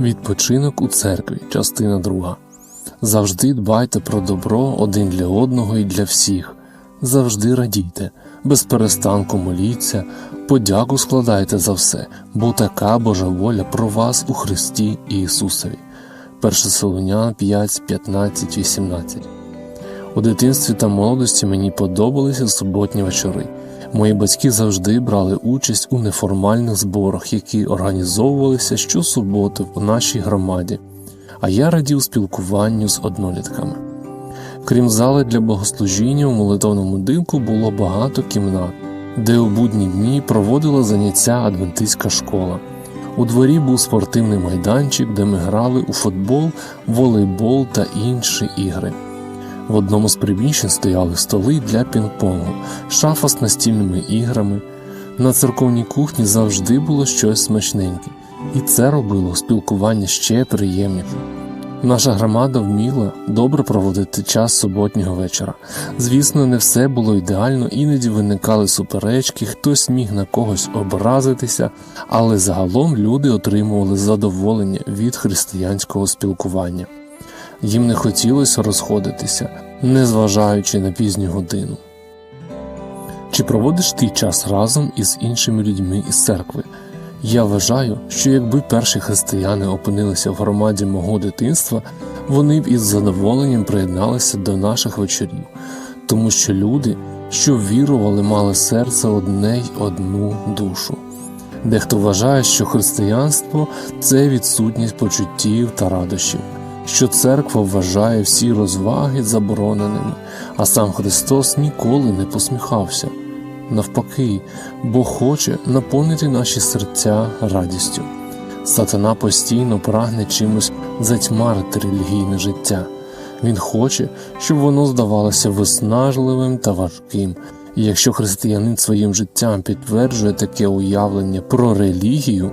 Відпочинок у церкві, частина друга. Завжди дбайте про добро один для одного і для всіх. Завжди радійте, без перестанку моліться, подяку складайте за все, бо така Божа воля про вас у Христі Ісусові. 1 Солонян 5, 15, 18 У дитинстві та молодості мені подобалися суботні вечори. Мої батьки завжди брали участь у неформальних зборах, які організовувалися щосуботи в нашій громаді, а я радів спілкуванню з однолітками. Крім зали для богослужіння, у молитовному димку було багато кімнат, де у будні дні проводила заняття адвентистська школа. У дворі був спортивний майданчик, де ми грали у футбол, волейбол та інші ігри. В одному з приміщень стояли столи для пінг-понгу, шафа з настільними іграми. На церковній кухні завжди було щось смачненьке, і це робило спілкування ще приємнішим. Наша громада вміла добре проводити час суботнього вечора. Звісно, не все було ідеально, іноді виникали суперечки, хтось міг на когось образитися, але загалом люди отримували задоволення від християнського спілкування. Їм не хотілося розходитися, незважаючи на пізню годину. Чи проводиш ти час разом із іншими людьми із церкви? Я вважаю, що якби перші християни опинилися в громаді мого дитинства, вони б із задоволенням приєдналися до наших вечорів, тому що люди, що вірували, мали серце одне й одну душу. Дехто вважає, що християнство це відсутність почуттів та радощів, що церква вважає всі розваги забороненими, а сам Христос ніколи не посміхався. Навпаки, Бог хоче наповнити наші серця радістю. Сатана постійно прагне чимось затьмарити релігійне життя. Він хоче, щоб воно здавалося виснажливим та важким. І якщо християнин своїм життям підтверджує таке уявлення про релігію,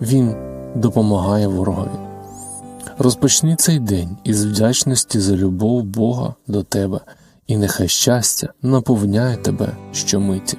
він допомагає ворогові. Розпочни цей день із вдячності за любов Бога до тебе, і нехай щастя наповняє тебе щомиті.